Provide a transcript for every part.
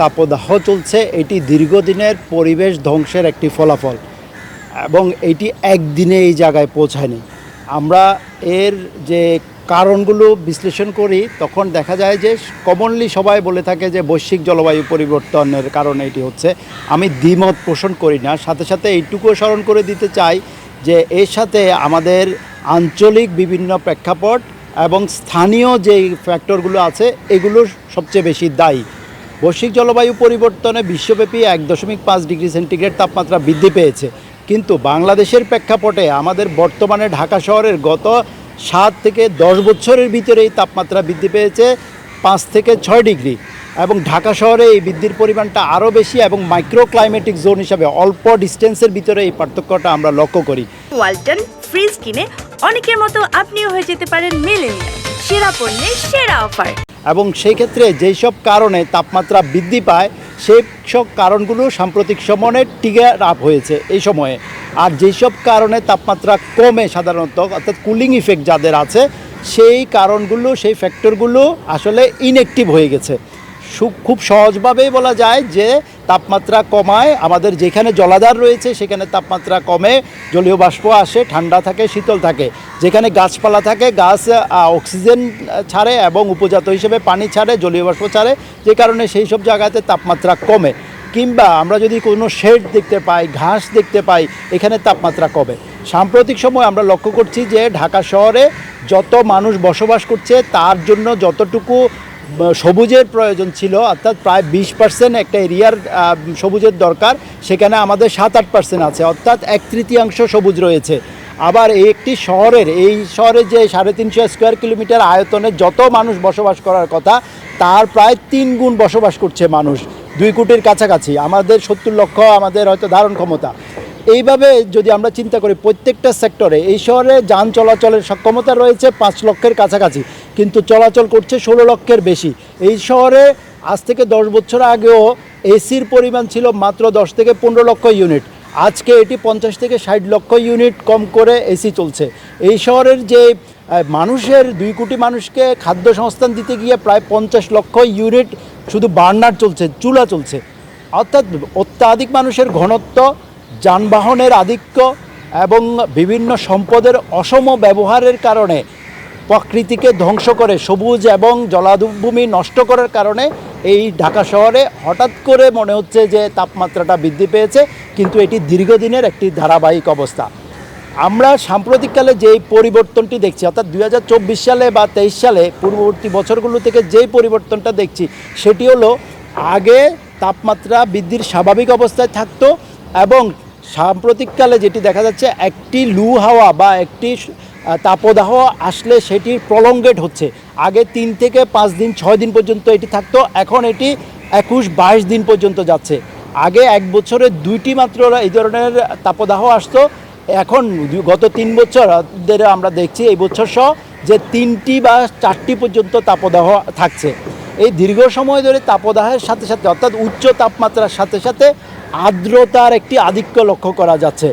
তাপদাহ চলছে, এটি দীর্ঘদিনের পরিবেশ ধ্বংসের একটি ফলাফল এবং এটি একদিনে এই জায়গায় পৌঁছায়নি। আমরা এর যে কারণগুলো বিশ্লেষণ করি, তখন দেখা যায় যে কমনলি সবাই বলে থাকে যে বৈশ্বিক জলবায়ু পরিবর্তনের কারণে এটি হচ্ছে। আমি দ্বিমত পোষণ করি না। সাথে সাথে এইটুকুও স্মরণ করে দিতে চাই যে এর সাথে আমাদের আঞ্চলিক বিভিন্ন প্রেক্ষাপট এবং স্থানীয় যে ফ্যাক্টরগুলো আছে এগুলো সবচেয়ে বেশি দায়ী। বৈশ্বিক জলবায়ু পরিবর্তনে বিশ্বব্যাপী এক দশমিক পাঁচ ডিগ্রি সেন্টিগ্রেড তাপমাত্রা বৃদ্ধি পেয়েছে। কিন্তু বাংলাদেশের প্রেক্ষাপটে আমাদের বর্তমানে ঢাকা শহরের গত সাত থেকে দশ বছরের ভিতরে এই তাপমাত্রা বৃদ্ধি পেয়েছে পাঁচ থেকে ছয় ডিগ্রি এবং ঢাকা শহরে এই বৃদ্ধির পরিমাণটা আরও বেশি এবং মাইক্রো ক্লাইমেটিক জোন হিসাবে অল্প ডিস্টেন্সের ভিতরে এই পার্থক্যটা আমরা লক্ষ্য করি। ওয়ালটন, ফ্রিজ কিনে অনেকের মতো আপনিও হয়ে যেতে পারেন মিলেনিয়াল। সেরা পণ্যের সেরা অফার। এবং সেই ক্ষেত্রে যেই সব কারণে তাপমাত্রা বৃদ্ধি পায়, সেই সব কারণগুলো সাম্প্রতিক সময়ে টিগার আপ হয়েছে এই সময়ে। আর যেই সব কারণে তাপমাত্রা কমে সাধারণত, অর্থাৎ কুলিং ইফেক্ট যাদের আছে, সেই কারণগুলো, সেই ফ্যাক্টরগুলো আসলে ইনঅ্যাক্টিভ হয়ে গেছে। খুব সহজভাবেই বলা যায় যে তাপমাত্রা কমায়। আমাদের যেখানে জলাধার রয়েছে, সেখানে তাপমাত্রা কমে। জলীয় বাষ্প আসে, ঠান্ডা থাকে, শীতল থাকে। যেখানে গাছপালা থাকে, গাছ অক্সিজেন ছাড়ে এবং উপজাত হিসেবে পানি ছাড়ে, জলীয় বাষ্প ছাড়ে। যে কারণে সেই সব জায়গাতে তাপমাত্রা কমে। কিংবা আমরা যদি কোনো শেড দেখতে পাই, ঘাস দেখতে পাই, এখানে তাপমাত্রা কমে। সাম্প্রতিক সময় আমরা লক্ষ্য করছি যে ঢাকা শহরে যত মানুষ বসবাস করছে, তার জন্য যতটুকু সবুজের প্রয়োজন ছিল, অর্থাৎ প্রায় বিশ পার্সেন্ট একটা এরিয়ার সবুজের দরকার, সেখানে আমাদের সাত আট পার্সেন্ট আছে, অর্থাৎ এক তৃতীয়াংশ সবুজ রয়েছে। আবার এই একটি শহরের, এই শহরে যে সাড়ে তিনশো স্কোয়ার কিলোমিটার আয়তনে যত মানুষ বসবাস করার কথা, তার প্রায় তিন গুণ বসবাস করছে মানুষ, দুই কোটির কাছাকাছি। আমাদের সত্তর লক্ষ আমাদের হয়তো ধারণ ক্ষমতা। এইভাবে যদি আমরা চিন্তা করি, প্রত্যেকটা সেক্টরে এই শহরে যান চলাচলের সক্ষমতা রয়েছে পাঁচ লক্ষের কাছাকাছি, কিন্তু চলাচল করছে ষোলো লক্ষের বেশি। এই শহরে আজ থেকে দশ বছর আগেও এসির পরিমাণ ছিল মাত্র দশ থেকে পনেরো লক্ষ ইউনিট। আজকে এটি পঞ্চাশ থেকে ষাট লক্ষ ইউনিট কম করে এসি চলছে। এই শহরের যে মানুষের দুই কোটি মানুষকে খাদ্য সংস্থান দিতে গিয়ে প্রায় পঞ্চাশ লক্ষ ইউনিট শুধু বার্নার চলছে, চুলা চলছে। অর্থাৎ অত্যাধিক মানুষের ঘনত্ব যানবাহনের আধিক্য এবং বিভিন্ন সম্পদের অসম ব্যবহারের কারণে প্রকৃতিকে ধ্বংস করে সবুজ এবং জলাভূমি নষ্ট করার কারণে এই ঢাকা শহরে হঠাৎ করে মনে হচ্ছে যে তাপমাত্রাটা বৃদ্ধি পেয়েছে, কিন্তু এটি দীর্ঘদিনের একটি ধারাবাহিক অবস্থা। আমরা সাম্প্রতিককালে যেই পরিবর্তনটি দেখছি, অর্থাৎ দু হাজার চব্বিশ সালে বা তেইশ সালে পূর্ববর্তী বছরগুলো থেকে যেই পরিবর্তনটা দেখছি, সেটি হলো আগে তাপমাত্রা বৃদ্ধির স্বাভাবিক অবস্থায় থাকতো এবং সাম্প্রতিককালে যেটি দেখা যাচ্ছে, একটি লু হাওয়া বা একটি তাপদাহ আসলে সেটি প্রলঙ্গেট হচ্ছে। আগে তিন থেকে পাঁচ দিন, ছয় দিন পর্যন্ত এটি থাকতো, এখন এটি একুশ, বাইশ দিন পর্যন্ত যাচ্ছে। আগে এক বছরে দুইটি মাত্র এই ধরনের তাপদাহ আসতো, এখন গত তিন বছর ধরে আমরা দেখছি এই বছর সহ যে তিনটি বা চারটি পর্যন্ত তাপদাহ থাকছে। এই দীর্ঘ সময় ধরে তাপদাহের সাথে সাথে, অর্থাৎ উচ্চ তাপমাত্রার সাথে সাথে আর্দ্রতার একটি আধিক্য লক্ষ্য করা যাচ্ছে।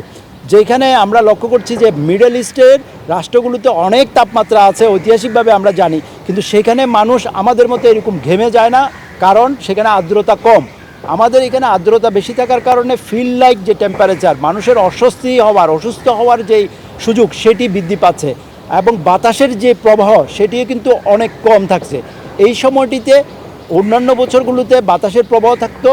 যেখানে আমরা লক্ষ্য করছি যে মিডল ইস্টের রাষ্ট্রগুলোতে অনেক তাপমাত্রা আছে, ঐতিহাসিকভাবে আমরা জানি। কিন্তু সেখানে মানুষ আমাদের মতো এরকম ঘেমে যায় না, কারণ সেখানে আর্দ্রতা কম। আমাদের এখানে আর্দ্রতা বেশি থাকার কারণে ফিল লাইক যে টেম্পারেচার মানুষের অস্বস্তি হওয়ার, অসুস্থ হওয়ার যেই সুযোগ, সেটি বৃদ্ধি পাচ্ছে। এবং বাতাসের যে প্রবাহ, সেটিও কিন্তু অনেক কম থাকছে। এই সময়টিতে অন্যান্য বছরগুলোতে বাতাসের প্রবাহ থাকতো,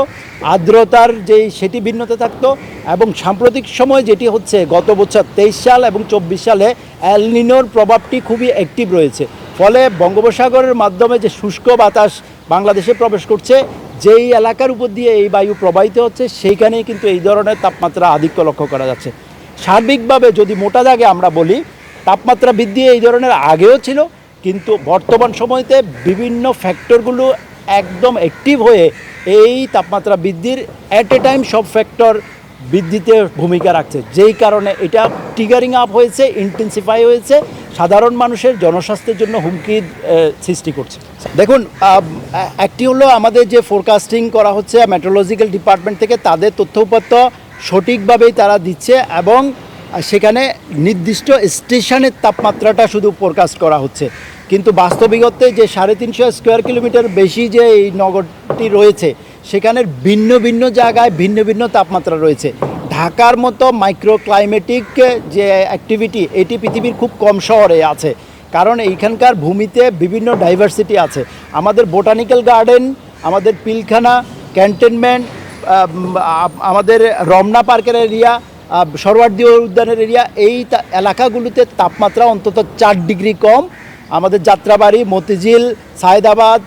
আর্দ্রতার যেই সেটি ভিন্নতা থাকতো, এবং সাম্প্রতিক সময় যেটি হচ্ছে গত বছর তেইশ সাল এবং চব্বিশ সালে অ্যালনিনোর প্রভাবটি খুবই অ্যাক্টিভ রয়েছে। ফলে বঙ্গোপসাগরের মাধ্যমে যে শুষ্ক বাতাস বাংলাদেশে প্রবেশ করছে, যেই এলাকার উপর দিয়ে এই বায়ু প্রবাহিত হচ্ছে, সেইখানেই কিন্তু এই ধরনের তাপমাত্রা আধিক্য লক্ষ্য করা যাচ্ছে। সার্বিকভাবে যদি মোটা দাগে আমরা বলি, তাপমাত্রা বৃদ্ধি এই ধরনের আগেও ছিল, কিন্তু বর্তমান সময়তে বিভিন্ন ফ্যাক্টরগুলো একদম অ্যাক্টিভ হয়ে এই তাপমাত্রা বৃদ্ধির অ্যাট এ টাইম সব ফ্যাক্টর বৃদ্ধিতে ভূমিকা রাখছে। যেই কারণে এটা টিগারিং আপ হয়েছে ইন্টেন্সিফাই হয়েছে সাধারণ মানুষের জনস্বাস্থ্যের জন্য হুমকির আহ, সৃষ্টি করছে। দেখুন একটি হলো আমাদের যে ফোরকাস্টিং করা হচ্ছে মেট্রোলজিক্যাল ডিপার্টমেন্ট থেকে তাদের তথ্য উপাত্ত সঠিকভাবেই তারা দিচ্ছে এবং সেখানে নির্দিষ্ট স্টেশনের তাপমাত্রাটা শুধু ফোরকাস্ট করা হচ্ছে। কিন্তু বাস্তবিকতে যে সাড়ে তিনশো স্কোয়ার কিলোমিটার বেশি যে এই নগরটি রয়েছে, সেখানের ভিন্ন ভিন্ন জায়গায় ভিন্ন ভিন্ন তাপমাত্রা রয়েছে। ঢাকার মতো মাইক্রো ক্লাইমেটিক যে অ্যাক্টিভিটি এটি পৃথিবীর খুব কম শহরে আছে। কারণ এইখানকার ভূমিতে বিভিন্ন ডাইভার্সিটি আছে। আমাদের বোটানিক্যাল গার্ডেন আমাদের পিলখানা ক্যান্টনমেন্ট আমাদের রমনা পার্কের এরিয়া সরওয়ার্দী উদ্যানের এরিয়া এই এলাকাগুলোতে তাপমাত্রা অন্তত চার ডিগ্রি কম। আমাদের যাত্রাবাড়ি, মতিঝিল, সায়দাবাদ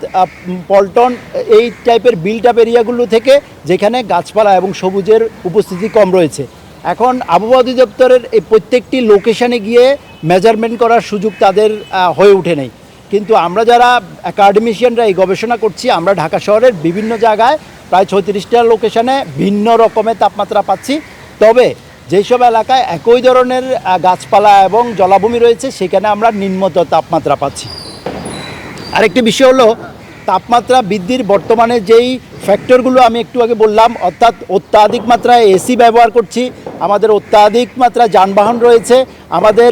পল্টন, এই টাইপের বিল্ট আপ এরিয়াগুলো থেকে যেখানে গাছপালা এবং সবুজের উপস্থিতি কম রয়েছে। এখন আবহাওয়া অধিদপ্তরের এই প্রত্যেকটি লোকেশানে গিয়ে মেজারমেন্ট করার সুযোগ তাদের হয়ে ওঠে নেই। কিন্তু আমরা যারা অ্যাকাডেমিশিয়ানরা এই গবেষণা করছি, আমরা ঢাকা শহরের বিভিন্ন জায়গায় প্রায় ছত্রিশটা লোকেশানে ভিন্ন রকমের তাপমাত্রা পাচ্ছি। তবে যেসব এলাকায় একই ধরনের গাছপালা এবং জলাভূমি রয়েছে, সেখানে আমরা নিম্নত তাপমাত্রা পাচ্ছি। আরেকটি বিষয় হলো তাপমাত্রা বৃদ্ধির বর্তমানে যেই ফ্যাক্টরগুলো আমি একটু আগে বললাম, অর্থাৎ অত্যাধিক মাত্রায় এসি ব্যবহার করছি, আমাদের অত্যাধিক মাত্রা যানবাহন রয়েছে, আমাদের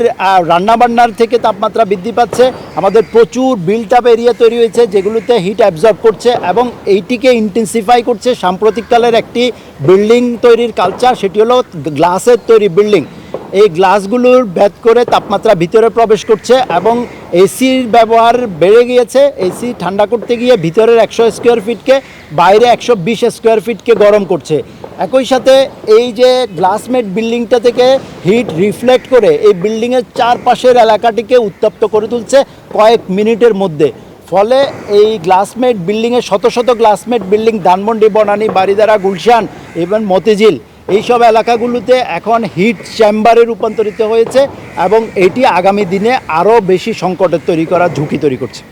রান্নাবান্নার থেকে তাপমাত্রা বৃদ্ধি পাচ্ছে, আমাদের প্রচুর বিল্ট আপ এরিয়া তৈরি হয়েছে, যেগুলোতে হিট অ্যাবজর্ব করছে এবং এইটিকে ইন্টেন্সিফাই করছে সাম্প্রতিককালের একটি বিল্ডিং তৈরির কালচার সেটি হলো গ্লাসের তৈরি বিল্ডিং এই গ্লাসগুলোর ভেদ করে তাপমাত্রা ভিতরে প্রবেশ করছে এবং এসির ব্যবহার বেড়ে গিয়েছে। এসি ঠান্ডা করতে গিয়ে ভিতরের একশো স্কোয়ার ফিটকে বাইরে একশো বিশ স্কোয়ার ফিটকে গরম করছে। একই সাথে এই যে গ্লাসমেট বিল্ডিংটা থেকে হিট রিফ্লেক্ট করে এই বিল্ডিংয়ের চারপাশের এলাকাটিকে উত্তপ্ত করে তুলছে কয়েক মিনিটের মধ্যে। ফলে এই গ্লাসমেট বিল্ডিংয়ে শত শত গ্লাসমেট বিল্ডিং ধানমন্ডি, বনানী বারিদারা গুলশান এবং মতিঝিল এইসব এলাকাগুলোতে এখন হিট চেম্বারে রূপান্তরিত হয়েছে এবং এটি আগামী দিনে আরও বেশি সংকটের তৈরি করার ঝুঁকি তৈরি করছে।